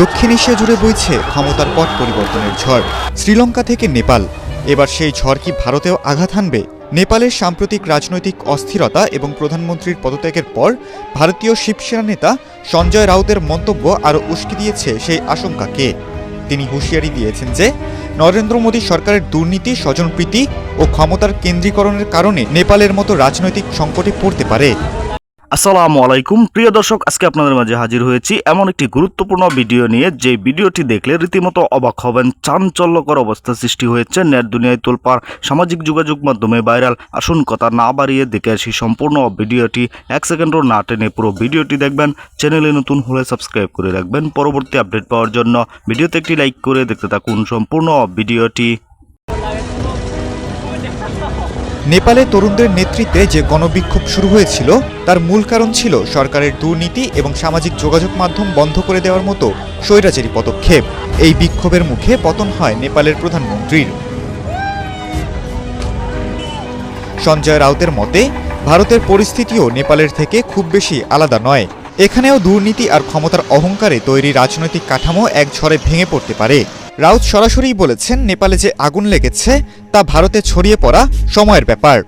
দক্ষিণ এশিয়া জুড়ে বইছে ক্ষমতার পথ পরিবর্তনের ঝড়। শ্রীলঙ্কা থেকে নেপাল। এবার সেই ঝড় কি ভারতেও আঘাত হানবে? নেপালের সাম্প্রতিক রাজনৈতিক অস্থিরতা এবং প্রধানমন্ত্রীর পদত্যাগের পর ভারতীয় শিবসেনা নেতা সঞ্জয় রাউতের মন্তব্য আরও উস্কে দিয়েছে সেই আশঙ্কাকে তিনি হুঁশিয়ারি দিয়েছেন যে, নরেন্দ্র মোদী সরকারের দুর্নীতি, স্বজনপ্রীতি ও ক্ষমতার কেন্দ্রীকরণের কারণে নেপালের মতো রাজনৈতিক সংকটে পড়তে পারে। আসসালামু আলাইকুম। প্রিয় দর্শক, আজকে আপনাদের মাঝে হাজির হয়েছি এমন একটি গুরুত্বপূর্ণ ভিডিও নিয়ে। যে ভিডিওটি দেখলে রীতিমতো অবাক হবেন, চাঞ্চল্যকর অবস্থা সৃষ্টি হয়েছে নেট দুনিয়ায় তোলপাড়, সামাজিক যোগাযোগ মাধ্যমে ভাইরাল। আসুন কথা না বাড়িয়ে দেখে আসি সম্পূর্ণ ভিডিওটি। এক সেকেন্ডও না টেনে পুরো ভিডিওটি দেখবেন। চ্যানেলে নতুন হলে সাবস্ক্রাইব করে রাখবেন। পরবর্তী আপডেট পাওয়ার জন্য ভিডিওতে একটি লাইক করে দেখতে থাকুন সম্পূর্ণ ভিডিওটি। নেপালে তরুণদের নেতৃত্বে যে গণবিক্ষোভ শুরু হয়েছিল, তার মূল কারণ ছিল সরকারের দুর্নীতি এবং সামাজিক যোগাযোগ মাধ্যম বন্ধ করে দেওয়ার মতো স্বৈরাচারী পদক্ষেপ। এই বিক্ষোভের মুখে পতন হয় নেপালের প্রধানমন্ত্রীর। সঞ্জয় রাউতের মতে, ভারতের পরিস্থিতিও নেপালের থেকে খুব বেশি আলাদা নয়। এখানেও দুর্নীতি আর ক্ষমতার অহংকারে তৈরি রাজনৈতিক কাঠামো এক ঝড়ে ভেঙে পড়তে পারে। রাউত সরাসরি বলেছেন, নেপালে যে আগুন লেগেছে, তা ভারতে ছড়িয়ে পড়া সময়ের ব্যাপার।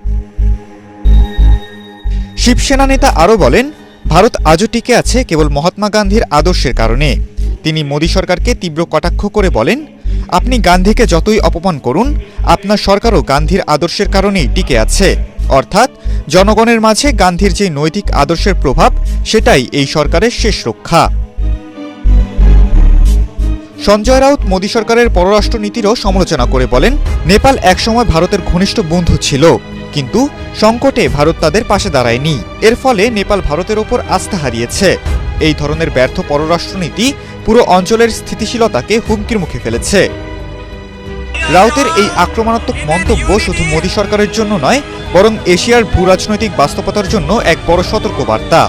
শিবসেনা নেতা আরও বলেন, ভারত আজও টিকে আছে কেবল মহাত্মা গান্ধীর আদর্শের কারণে। তিনি মোদী সরকারকে তীব্র কটাক্ষ করে বলেন, আপনি গান্ধীকে যতই অপমান করুন, আপনার সরকারও গান্ধীর আদর্শের কারণেই টিকে আছে। অর্থাৎ, জনগণের মাঝে গান্ধীর যে নৈতিক আদর্শের প্রভাব, সেটাই এই সরকারের শেষ রক্ষা। সঞ্জয় রাউত মোদী সরকারের পররাষ্ট্র নীতিরও সমালোচনা করে বলেন, নেপাল একসময় ভারতের ঘনিষ্ঠ বন্ধু ছিল, কিন্তু সংকটে ভারত তাদের পাশে দাঁড়ায়নি। এর ফলে নেপাল ভারতের ওপর আস্থা হারিয়েছে। এই ধরনের ব্যর্থ পররাষ্ট্রনীতি পুরো অঞ্চলের স্থিতিশীলতাকে হুমকির মুখে ফেলেছে। রাউতের এই আক্রমণাত্মক মন্তব্য শুধু মোদী সরকারের জন্য নয়, বরং এশিয়ার ভূরাজনৈতিক বাস্তবতার জন্য এক বড় সতর্কবার্তা।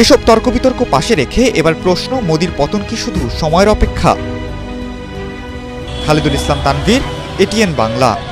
এসব তর্ক বিতর্ক পাশে রেখে এবার প্রশ্ন, মোদির পতন কি শুধু সময়ের অপেক্ষা? খালিদুল ইসলাম তানভীর এটিএন বাংলা।